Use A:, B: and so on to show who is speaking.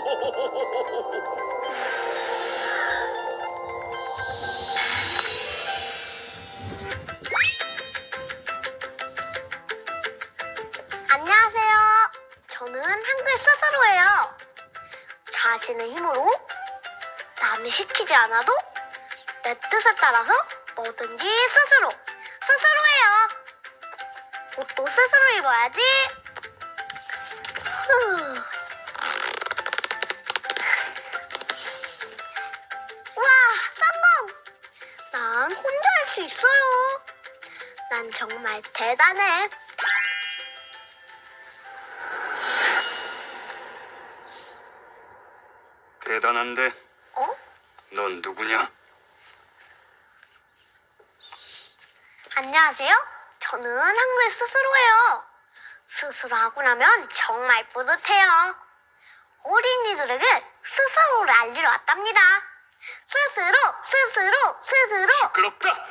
A: 안녕하세요. 저는 한글 스스로예요. 자신의 힘으로 남이 시키지 않아도 내 뜻에 따라서 뭐든지 스스로 스스로예요. 옷도 스스로 입어야지. 난 혼자 할 수 있어요. 난 정말 대단해.
B: 대단한데
A: 어?
B: 넌 누구냐?
A: 안녕하세요. 저는 한글 스스로 해요. 스스로 하고 나면 정말 뿌듯해요. 어린이들에게 스스로를 알리러 왔답니다. 스스로, 스스로, 스스로.
B: 시끄럽다. 슈